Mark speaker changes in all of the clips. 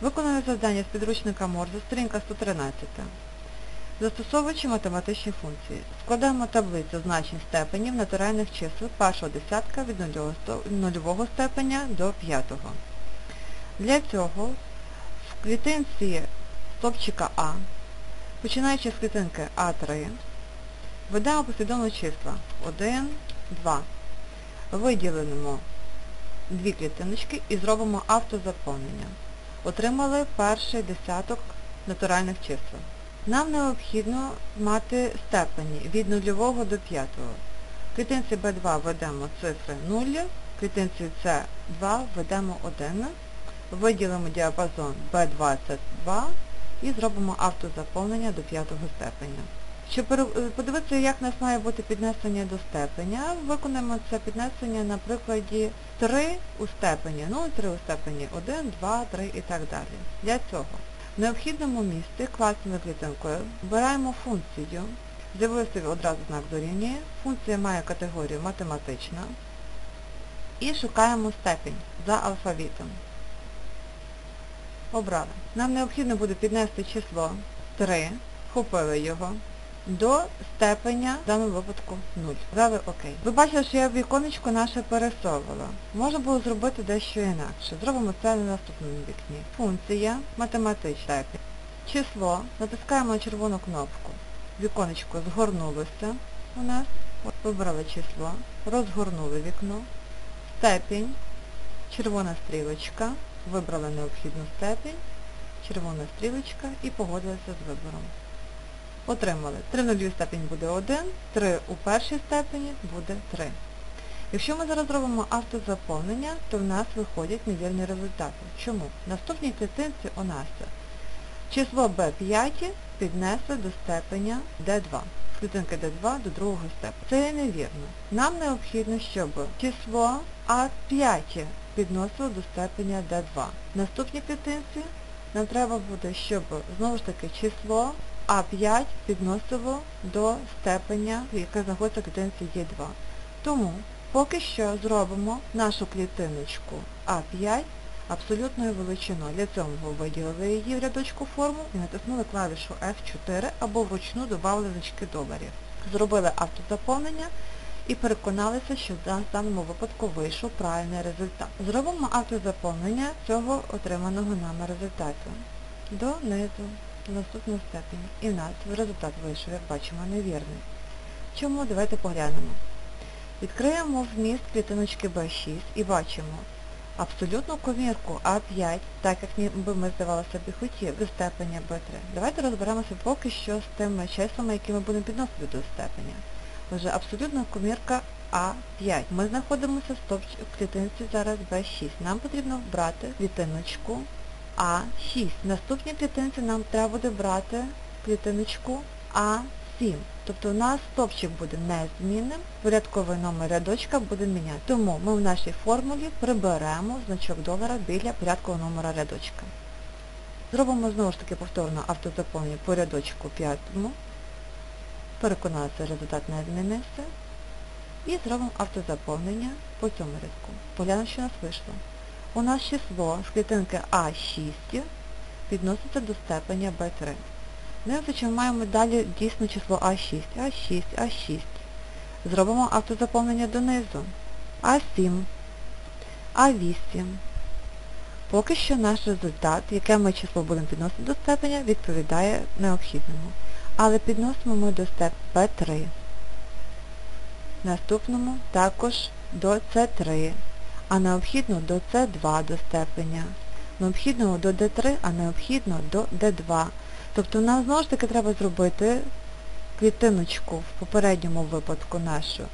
Speaker 1: Виконуємо завдання з підручника Морзе, сторінка 113. Застосовуючи математичні функції, складаємо таблицю значень степенів натуральних чисел першого десятка від нульового степеня до п'ятого. Для цього в клітинці стопчика А, починаючи з клітинки А3, ведемо послідовно числа 1, 2. Виділимо дві клітиночки і зробимо автозаповнення. Отримали перший десяток натуральних чисел. Нам необхідно мати степені від 0 до 5. В клітинці B2 введемо цифри 0, в клітинці C2 введемо 1, виділимо діапазон B22 і зробимо автозаповнення до 5 степеня. Щоб е, подивитися, як у нас має бути піднесення до степеня, виконаємо це піднесення на прикладі 3 у степені, ну 3 у степені. 1, 2, 3 і так далі. Для цього в необхідному місці класною клітинкою вбираємо функцію, з'явився одразу знак дорівнює, функція має категорію математична. І шукаємо степінь за алфавітом. Обрали. Нам необхідно буде піднести число 3, вхопили його, до степеня, в даному випадку 0. Дали ОК. Ви бачили, що я віконечко наше пересовувала. Можна було зробити дещо інакше. Зробимо це на наступному вікні. Функція, математична. Число, натискаємо на червону кнопку. Віконечко згорнулося у нас. Вибрали число, розгорнули вікно. Степінь, червона стрілочка, вибрали необхідну степінь, червона стрілочка і погодилися з вибором. Отримали. 3 в нульовій степені буде 1, 3 у першій степені буде 3. Якщо ми зараз зробимо автозаповнення, то в нас виходять невірні результати. Чому? В наступній клітинці у нас число b5 піднесли до степеня d2. З клітинки d2 до другого степеня. Це є невірно. Нам необхідно, щоб число А5 підносило до степеня d2. В наступній клітинці нам треба буде, щоб знову ж таки число а5 підносило до степеня, яка знаходиться в клітинці Е2. Тому поки що зробимо нашу клітиночку А5 абсолютною величиною. Для цього виділили її в рядочку форму і натиснули клавішу F4 або вручну додали значки доларів. Зробили автозаповнення і переконалися, що в даному випадку вийшов правильний результат. Зробимо автозаповнення цього отриманого нами результату. Донизу до наступної степені. І в нас результат вийшов, як бачимо, невірний. Чому? Давайте поглянемо. Відкриємо вміст клітиночки B6 і бачимо абсолютну комірку А5, так як ніби ми, здавалося б, і хотіли, до степеня B3. Давайте розберемося поки що з тими числами, які ми будемо підносити до степеня. Отже, абсолютна комірка А5. Ми знаходимося в клітинці зараз B6. Нам потрібно вбрати клітиночку а6. В наступній клітинці нам треба буде брати клітиночку А7. Тобто у нас стопчик буде незмінним, порядковий номер рядочка буде міняти. Тому ми в нашій формулі приберемо значок долара біля порядкового номера рядочка. Зробимо знову ж таки повторно автозаповнення по рядочку 5. Переконалися, результат не змінився. І зробимо автозаповнення по цьому рядку. Поглянемо, що у нас вийшло. У нас число з клітинки А6 підноситься до степеня B3. Дивимося, ми маємо далі дійсно число А6, А6, А6. Зробимо автозаповнення донизу. А7, А8. Поки що наш результат, яке ми число будемо підносити до степеня, відповідає необхідному. Але підносимо ми до степ P3. Наступному також до С3 а необхідно до С2 до степеня, необхідно до D3, а необхідно до D2. Тобто нам знову ж таки треба зробити клітиночку в попередньому випадку нашу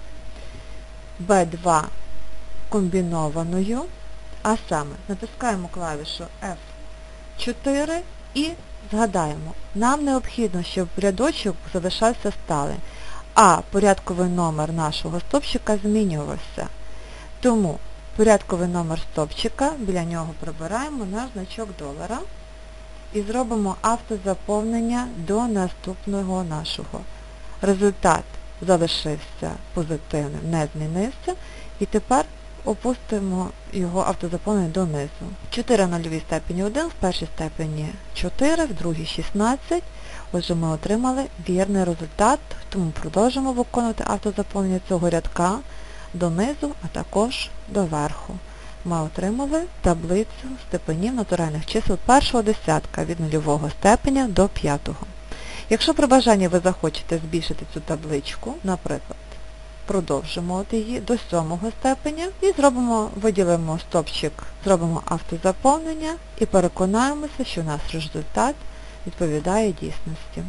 Speaker 1: B2 комбінованою, а саме натискаємо клавішу F4 і згадаємо, нам необхідно, щоб рядочок залишався сталим, а порядковий номер нашого стопчика змінювався. Тому порядковий номер стопчика, біля нього прибираємо наш значок долара і зробимо автозаповнення до наступного нашого. Результат залишився позитивним, не змінився. І тепер опустимо його автозаповнення донизу. 4 на лівій степені 1, в першій степені 4, в другій 16. Отже, ми отримали вірний результат, тому продовжимо виконувати автозаповнення цього рядка донизу, а також до верху. Ми отримали таблицю степенів натуральних чисел першого десятка від нульового степеня до п'ятого. Якщо при бажанні ви захочете збільшити цю табличку, наприклад, продовжимо от її до сьомого степеня і зробимо, виділимо стопчик, зробимо автозаповнення і переконаємося, що наш результат відповідає дійсності.